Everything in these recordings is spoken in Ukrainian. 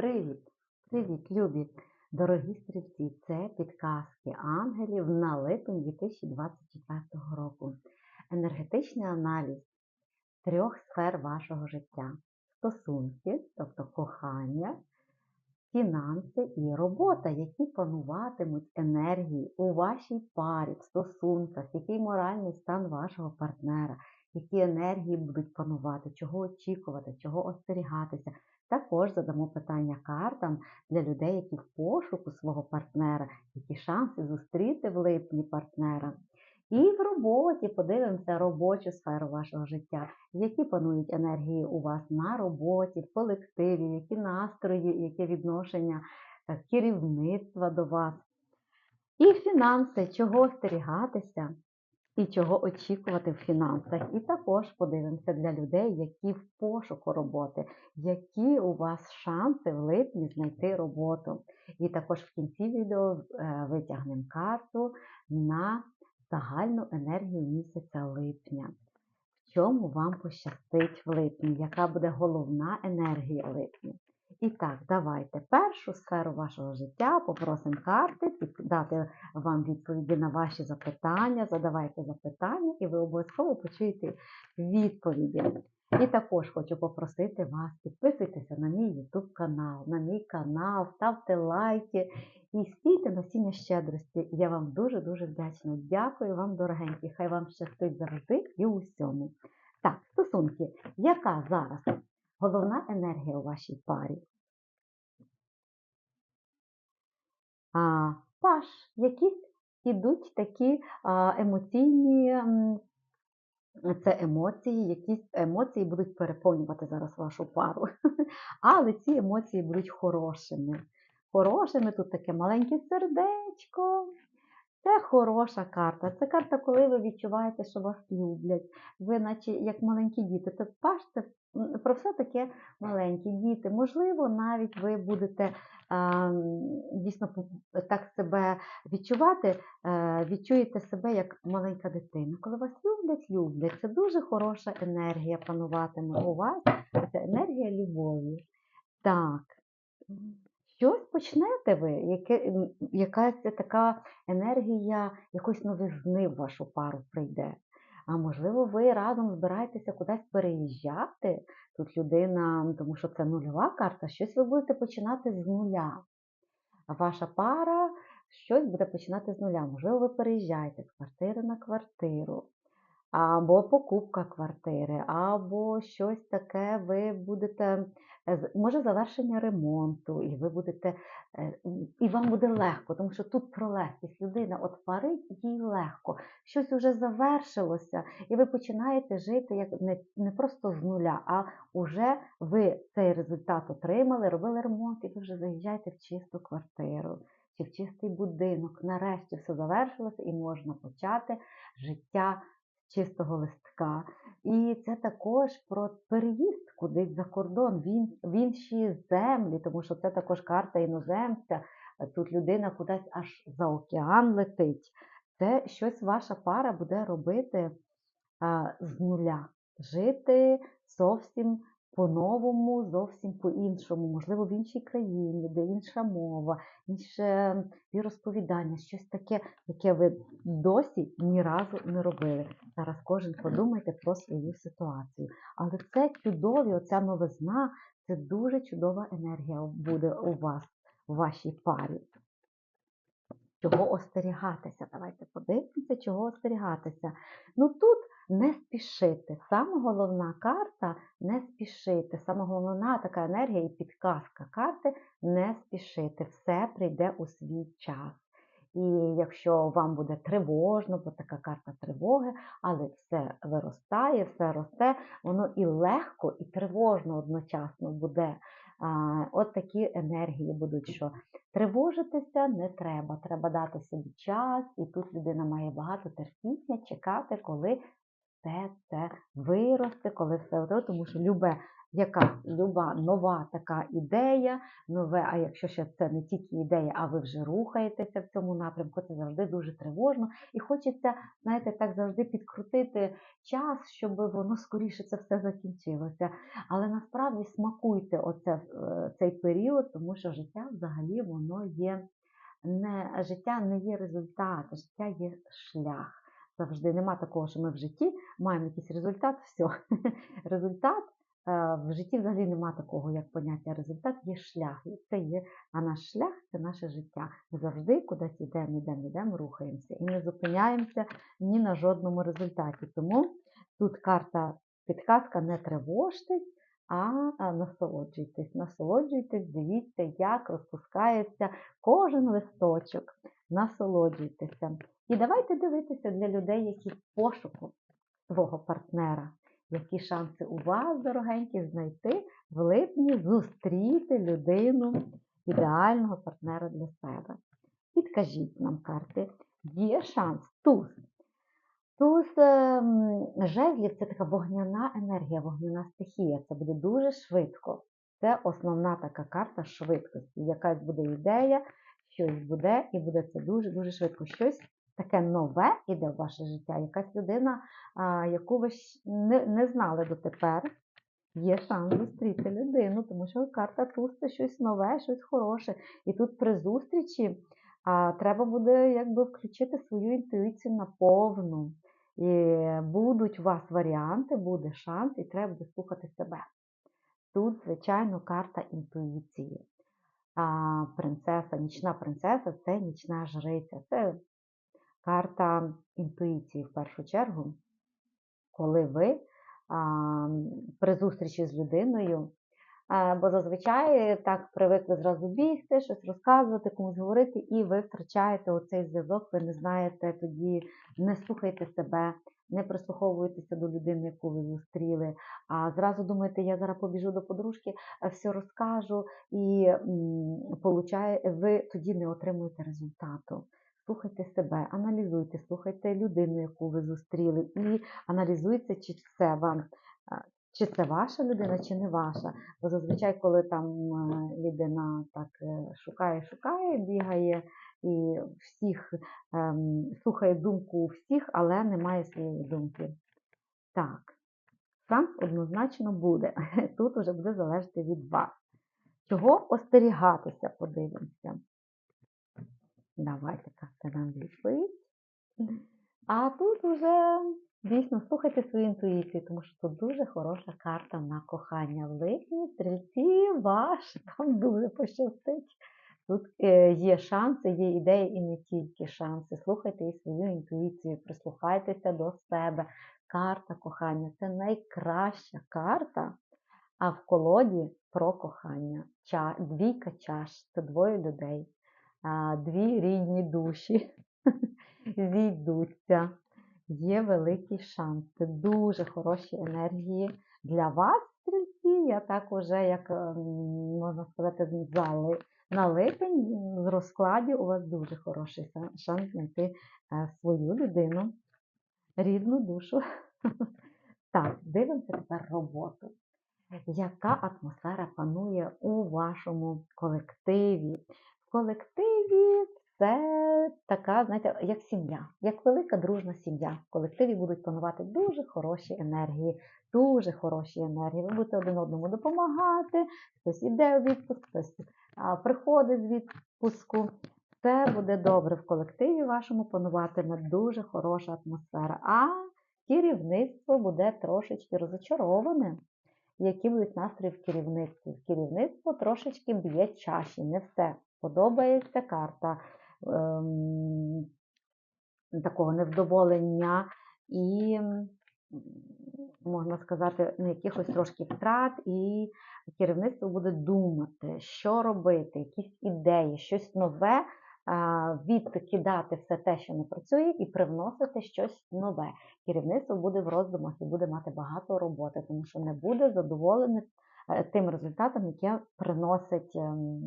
Привіт! Привіт, любі! Дорогі стрільці! Це підказки ангелів на липень 2024 року. Енергетичний аналіз трьох сфер вашого життя: стосунки, тобто кохання, фінанси і робота, які пануватимуть енергії у вашій парі, в стосунках, який моральний стан вашого партнера, які енергії будуть панувати, чого очікувати, чого остерігатися. Також задамо питання картам для людей, які в пошуку свого партнера, які шанси зустріти в липні партнера. І в роботі подивимося робочу сферу вашого життя, які панують енергії у вас на роботі, в колективі, які настрої, яке відношення е, керівництва до вас. І фінанси, чого остерігатися і чого очікувати в фінансах. І також подивимося для людей, які в пошуку роботи, які у вас шанси в липні знайти роботу. І також в кінці відео е, витягнемо карту на загальну енергію місяця липня. В чому вам пощастить в липні? Яка буде головна енергія липня? І так, давайте першу сферу вашого життя попросимо карти дати вам відповіді на ваші запитання. Задавайте запитання, і ви обов'язково почуєте відповіді. І також хочу попросити вас підписуйтеся на мій YouTube канал, на мій канал, ставте лайки і стійте насіння щедрості. Я вам дуже-дуже вдячна. Дякую вам, дорогенькі. Хай вам щастить завжди і у всьому. Так, стосунки, яка зараз головна енергія у вашій парі? А, Паш, якісь ідуть такі а, емоційні. Це емоції, якісь емоції будуть переповнювати зараз вашу пару. Але ці емоції будуть хорошими. Хорошими тут таке маленьке сердечко. Це хороша карта. Це карта, коли ви відчуваєте, що вас люблять. Ви, наче як маленькі діти. Це паш, це про все таке маленькі діти. Можливо, навіть ви будете дійсно так себе відчувати, е, відчуєте себе як маленька дитина. Коли вас люблять, люблять. Це дуже хороша енергія пануватиме у вас. Це енергія любові. Так. Щось почнете ви, яке, якась така енергія якоїсь новизни в вашу пару прийде. А можливо, ви разом збираєтеся кудись переїжджати. Тут людина, тому що це нульова карта, щось ви будете починати з нуля. А ваша пара щось буде починати з нуля. Можливо, ви переїжджаєте з квартири на квартиру або покупка квартири, або щось таке ви будете, е, може завершення ремонту, і ви будете, е, і вам буде легко, тому що тут про легкість людина от парить, їй легко. Щось вже завершилося, і ви починаєте жити як не, не просто з нуля, а вже ви цей результат отримали, робили ремонт, і ви вже заїжджаєте в чисту квартиру. Чи в чистий будинок, нарешті все завершилося і можна почати життя чистого листка. І це також про переїзд кудись за кордон, в інші землі, тому що це також карта іноземця. Тут людина кудись аж за океан летить. Це щось ваша пара буде робити з нуля, жити зовсім по-новому, зовсім по-іншому, можливо, в іншій країні, де інша мова, інше віросповідання, щось таке, яке ви досі ні разу не робили. Зараз кожен подумайте про свою ситуацію. Але це чудові, оця новизна, це дуже чудова енергія буде у вас, у вашій парі. Чого остерігатися? Давайте подивимося, чого остерігатися. Ну тут не спішити. Саме головна карта не спішити. Саме головна така енергія і підказка карти не спішити. Все прийде у свій час. І якщо вам буде тривожно, бо така карта тривоги, але все виростає, все росте, воно і легко, і тривожно одночасно буде. От такі енергії будуть, що тривожитися не треба. Треба дати собі час, і тут людина має багато терпіння чекати, коли все це виросте, коли все тому що любе яка люба нова така ідея, нове, а якщо ще це не тільки ідея, а ви вже рухаєтеся в цьому напрямку, це завжди дуже тривожно. І хочеться, знаєте, так завжди підкрутити час, щоб воно скоріше це все закінчилося. Але насправді смакуйте оце, е, цей період, тому що життя взагалі воно є не життя не є результат, життя є шлях. Завжди нема такого, що ми в житті маємо якийсь результат, все. Результат в житті взагалі нема такого, як поняття результат, є шлях. І це є, а наш шлях це наше життя. Ми завжди кудись йдемо, йдемо, йдемо, рухаємося і не зупиняємося ні на жодному результаті. Тому тут карта підказка не тривожтесь, а насолоджуйтесь, насолоджуйтесь, дивіться, як розпускається кожен листочок. Насолоджуйтеся. І давайте дивитися для людей, які в пошуку свого партнера. Які шанси у вас, дорогенькі, знайти в липні зустріти людину, ідеального партнера для себе. Підкажіть нам карти, є шанс туз. Туз ем, жезлів це така вогняна енергія, вогняна стихія. Це буде дуже швидко. Це основна така карта швидкості. Якась буде ідея, щось буде, і буде це дуже-дуже швидко. Щось таке нове іде в ваше життя. Якась людина, яку ви не, знали дотепер. Є шанс зустріти людину, тому що карта туз щось нове, щось хороше. І тут при зустрічі а, треба буде якби включити свою інтуїцію на повну. І будуть у вас варіанти, буде шанс, і треба буде слухати себе. Тут, звичайно, карта інтуїції. А, Принцеса, нічна принцеса це нічна жриця. Це карта інтуїції в першу чергу, коли ви при зустрічі з людиною Бо зазвичай так привикли зразу бігти, щось розказувати, комусь говорити, і ви втрачаєте оцей зв'язок, ви не знаєте тоді, не слухайте себе, не прислуховуєтеся до людини, яку ви зустріли. А зразу думаєте, я зараз побіжу до подружки, все розкажу, і ви тоді не отримуєте результату. Слухайте себе, аналізуйте, слухайте людину, яку ви зустріли, і аналізуйте, чи все вам чи це ваша людина, чи не ваша. Бо зазвичай, коли там е, людина так е, шукає, шукає, бігає і всіх ем, слухає думку всіх, але не має своєї думки. Так, шанс однозначно буде. Тут уже буде залежати від вас. Чого остерігатися, подивимося. Давайте карта нам відповідь. А тут уже Дійсно, слухайте свою інтуїцію, тому що тут дуже хороша карта на кохання в липні. Стрільці ваш, там дуже пощастить. Тут е, є шанси, є ідеї і не тільки шанси. Слухайте і свою інтуїцію, прислухайтеся до себе. Карта кохання це найкраща карта, а в колоді про кохання. Двійка чаш це двоє людей, дві рідні душі зійдуться є великий шанс. Це дуже хороші енергії для вас, стрільці. Я так уже, як ем, можна сказати, зали на липень з розкладі у вас дуже хороший шанс знайти е, свою людину, рідну душу. Так, дивимося тепер роботу. Яка атмосфера панує у вашому колективі? Колективі це така, знаєте, як сім'я, як велика дружна сім'я. В колективі будуть панувати дуже хороші енергії, дуже хороші енергії. Ви будете один одному допомагати, хтось іде у відпуск, хтось приходить з відпуску. Все буде добре в колективі вашому пануватиме дуже хороша атмосфера. А керівництво буде трошечки розочароване. Які будуть настрої в керівництві? Керівництво трошечки б'є чаші, не все. Подобається карта ем, такого невдоволення і, можна сказати, ну, якихось трошки втрат, і керівництво буде думати, що робити, якісь ідеї, щось нове. Відкидати все те, що не працює, і привносити щось нове. Керівництво буде в роздумах і буде мати багато роботи, тому що не буде задоволене е, тим результатом, яке приносить ем,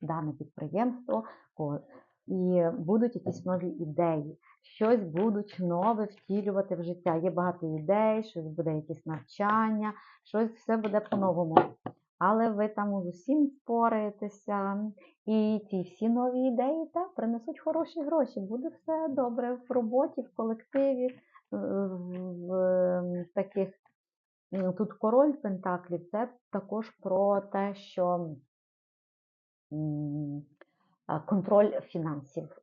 дане підприємство, і будуть якісь нові ідеї, щось будуть нове втілювати в життя. Є багато ідей, щось буде якесь навчання, щось все буде по-новому. Але ви там усім впораєтеся, і ті всі нові ідеї так, принесуть хороші гроші. Буде все добре в роботі, в колективі, в е, таких. Тут король Пентаклів це також про те, що контроль фінансів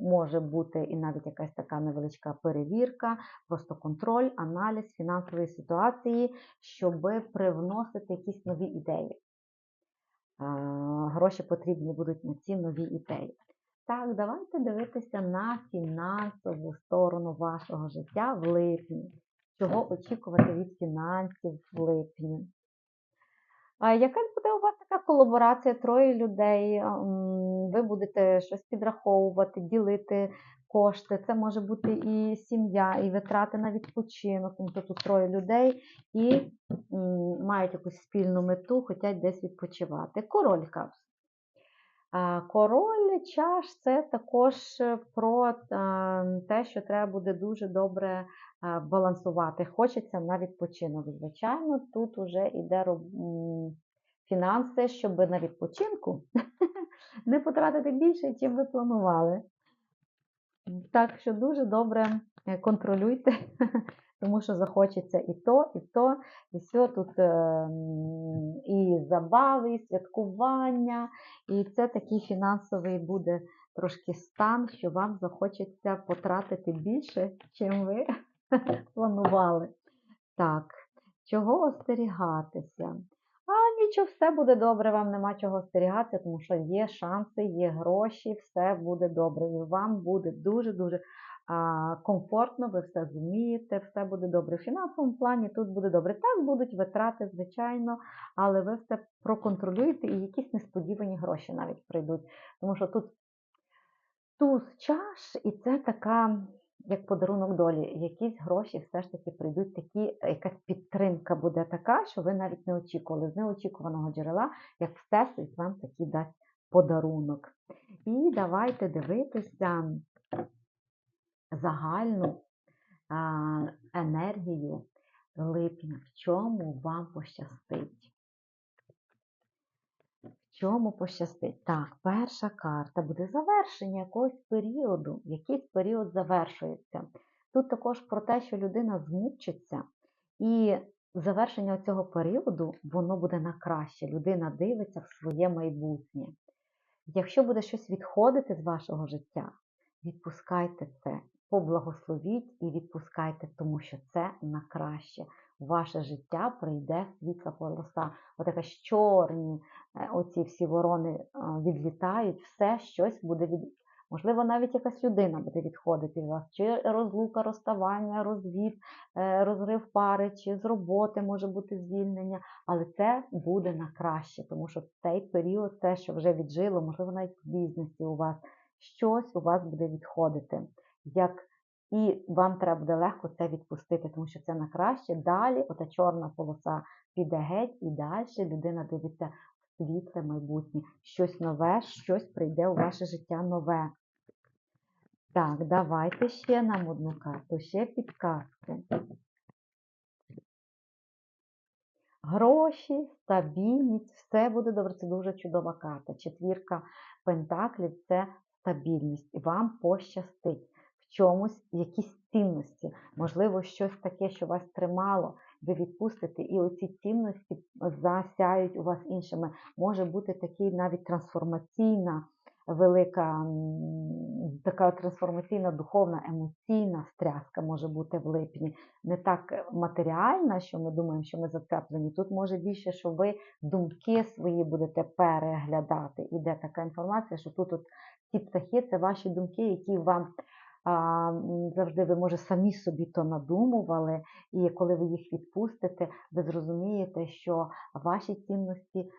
може бути і навіть якась така невеличка перевірка, просто контроль, аналіз фінансової ситуації, щоб привносити якісь нові ідеї. Гроші потрібні будуть на ці нові ідеї. Так, давайте дивитися на фінансову сторону вашого життя в липні. Чого очікувати від фінансів в липні? А якась буде у вас така колаборація, троє людей, ви будете щось підраховувати, ділити кошти. Це може бути і сім'я, і витрати на відпочинок, Тобто тут троє людей і мають якусь спільну мету, хочуть десь відпочивати. Король капс. Король чаш це також е, про те, що треба буде дуже добре балансувати. Хочеться на відпочинок. Звичайно, тут вже йде фінанси, щоб на відпочинку не потратити більше, чим ви планували. Так що дуже добре е, контролюйте, тому що захочеться і то, і то, і все тут е, і забави, і святкування, і це такий фінансовий буде трошки стан, що вам захочеться потратити більше, чим ви планували. Так, чого остерігатися? А нічого, все буде добре, вам нема чого остерігатися, тому що є шанси, є гроші, все буде добре. І вам буде дуже-дуже комфортно, ви все зумієте, все буде добре. В фінансовому плані тут буде добре. Так будуть витрати, звичайно, але ви все проконтролюєте і якісь несподівані гроші навіть прийдуть. Тому що тут туз чаш, і це така, як подарунок долі. Якісь гроші все ж таки прийдуть такі, якась підтримка буде така, що ви навіть не очікували з неочікуваного джерела, як Всесвіт вам такий дасть подарунок. І давайте дивитися загальну енергію липня, в чому вам пощастить. В чому пощастить? Так, перша карта буде завершення якогось періоду, якийсь період завершується. Тут також про те, що людина змучиться, і завершення цього періоду воно буде на краще. Людина дивиться в своє майбутнє. Якщо буде щось відходити з вашого життя, відпускайте це, поблагословіть і відпускайте, тому що це на краще. Ваше життя прийде світла полоса. Отака ж чорні, е, оці всі ворони е, відлітають, все щось буде від. Можливо, навіть якась людина буде відходити від вас, чи розлука, розставання, розвід, е, розрив пари, чи з роботи може бути звільнення, але це буде на краще, тому що цей період, те, що вже віджило, можливо, навіть в бізнесі у вас, щось у вас буде відходити. Як і вам треба буде легко це відпустити, тому що це на краще. Далі ота чорна полоса піде геть, і далі людина дивиться в світле майбутнє. Щось нове, щось прийде у ваше життя нове. Так, давайте ще нам одну карту, ще підказки. Гроші, стабільність, все буде добре. Це дуже чудова карта. Четвірка пентаклів це стабільність. Вам пощастить чомусь, якісь цінності. Можливо, щось таке, що вас тримало, ви відпустите, і оці цінності засяють у вас іншими. Може бути такий навіть трансформаційна, велика, така трансформаційна, духовна, емоційна стряска може бути в липні. Не так матеріальна, що ми думаємо, що ми зацеплені. Тут може більше, що ви думки свої будете переглядати. Іде така інформація, що тут от ці птахи це ваші думки, які вам завжди ви, може, самі собі то надумували, і коли ви їх відпустите, ви зрозумієте, що ваші цінності е,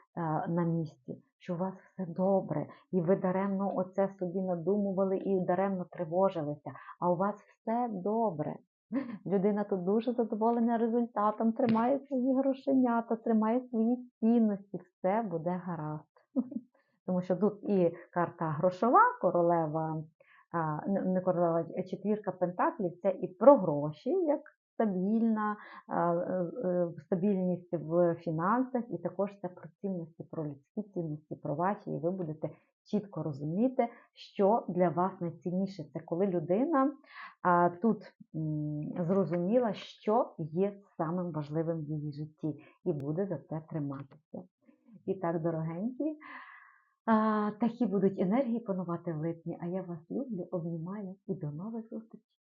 на місці, що у вас все добре, і ви даремно оце собі надумували і даремно тривожилися, а у вас все добре. Людина тут дуже задоволена результатом, тримає свої грошенята, тримає свої цінності, все буде гаразд. Тому що тут і карта грошова, королева, не королева, а четвірка пентаклів це і про гроші, як стабільна, е, е, стабільність в фінансах, і також це про цінності, про людські цінності, про ваші, і ви будете чітко розуміти, що для вас найцінніше. Це коли людина тут зрозуміла, що є самим важливим в її житті, і буде за це триматися. І так, дорогенькі, такі будуть енергії панувати в липні. А я вас люблю, обнімаю і до нових зустрічей.